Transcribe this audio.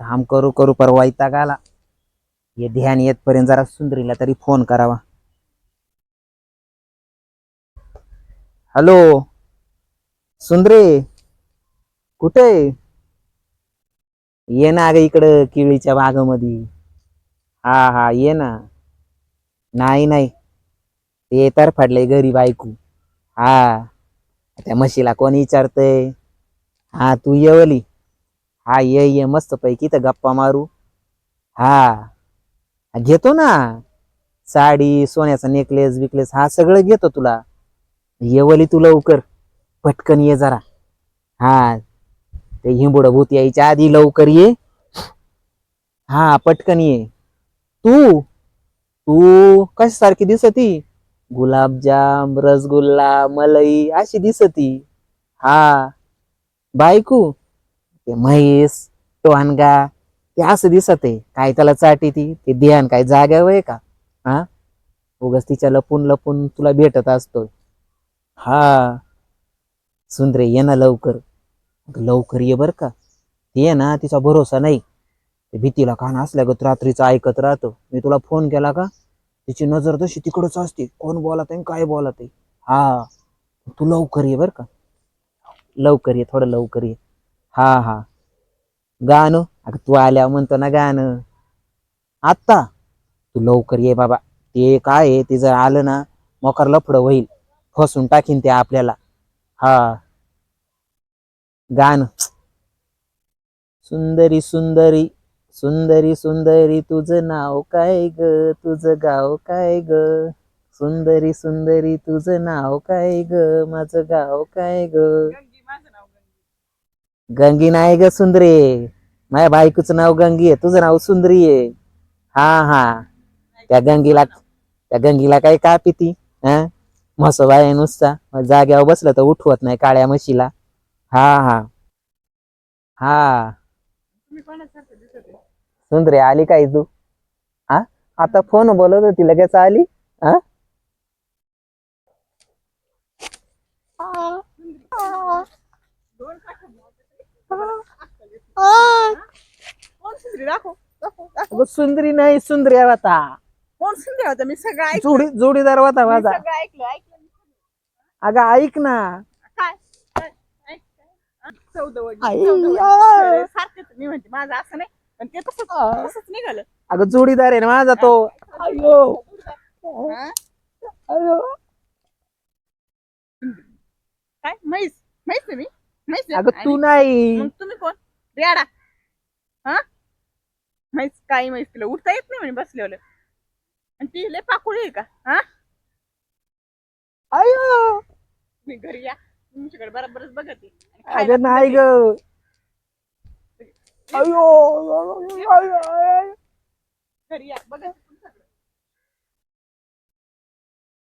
काम करू करू पर वैताग आला हे ध्यान येतपर्यंत जरा सुंदरीला तरी फोन करावा. हॅलो सुंदरे? कुठे? ये ना अगं इकडं किळीच्या बागामध्ये. हा हा ये ना. नाही नाही. ते तर फाडलंय घरी बायकू. हा. त्या म्हशीला कोण विचारतय? हा तू येवली हा ये ये मस्त पैकी तर गप्पा मारू. हा. घेतो ना. साडी सोन्याचा नेकलेस बिकलेस हा सगळं घेतो तुला. येवली तू लवकर. पटकन ये जरा. हा. ते हिंबुड भूत यायच्या आधी लवकर ये. हा पटकन ये. तू? तू कशासारखी दिसती? गुलाबजाम रसगुल्ला मलई अशी दिसती. हा. बायकू? ते म्हैस टोहनगा ते असं दिसत आहे. काय त्याला चाटी ती? ते ध्यान काय जाग्यावर आहे का? हा? उगाच तिच्या लपून लपून तुला भेटत असतो हा. सुंदरे ये ना लवकर. लवकर ये बर का. ये ना तिचा भरोसा नाही. भीतीला कान असल्यागत रात्रीचं ऐकत राहतो. मी तुला फोन केला का? तिची नजर तशी तिकडच असते. कोण बोलत आहे काय बोलत आहे? हा. तू लवकर ये बर का. लवकर ये थोडं लवकर ये. हा हा. गाणं? अगं तू आल्या म्हणतो ना गाणं. आत्ता? तू लवकर ये बाबा. ते काय आहे? ते जर आलं ना मोकार लफडं होईल. फसून टाकीन ते आपल्याला. हा. गाणं. सुंदरी सुंदरी. सुंदरी सुंदरी तुझं नाव काय ग? तुझं गाव काय ग? सुंदरी सुंदरी तुझं नाव काय ग? माझं गाव काय ग? गंगी नाही ग सुंदरी. माझ्या बायकोचं नाव गंगी आहे तुझं नाव सुंदरी आहे. हा हा. त्या गंगीला त्या गंगीला काय का पिती हा? म्हसोबा आहे नुसता. मग जाग्यावर बसलं तर उठवत नाही काळ्या म्हशीला. हा हा. हा. सुंदरी आली काय तू हा? आता फोन बोलत होती लगेच आली? हा? कोण सुंदरी? दाखव दाखव दाखव. अगं सुंदरी नाही आता. कोण सुंदरी होता मी सगळं ऐकलं. जोडी जोडीदार होता मी माझा. सगळं ऐकलं ऐकलं मी. अगं ऐक ना. काय? काय? ऐक, काय? चौदा वडील, आई, चौदा वडील. आ. सगळे सारखेच. मी म्हणते माझं असं नाही. पण ते तसंच तसंच निघालं. अगं जोडीदार आहे ना माझा तो. अयो. हा? अयो. काय? म्हैस. म्हैस आहे मी. म्हैस आहे? अगं तू आणि नाही. मग तुम्ही कोण रेडा. हा? म्हैस काय म्हैस तिला. उठता येत नाही म्हणे बसल्यावर. आणि ती लय पाकुळी आहे का? हा? अयो मी घरी या. तुमच्याकडे बरोबरच बघते. आणि खायला अगं नाही ग. अयो अयो, अयो, अयो. घरी या. बघा.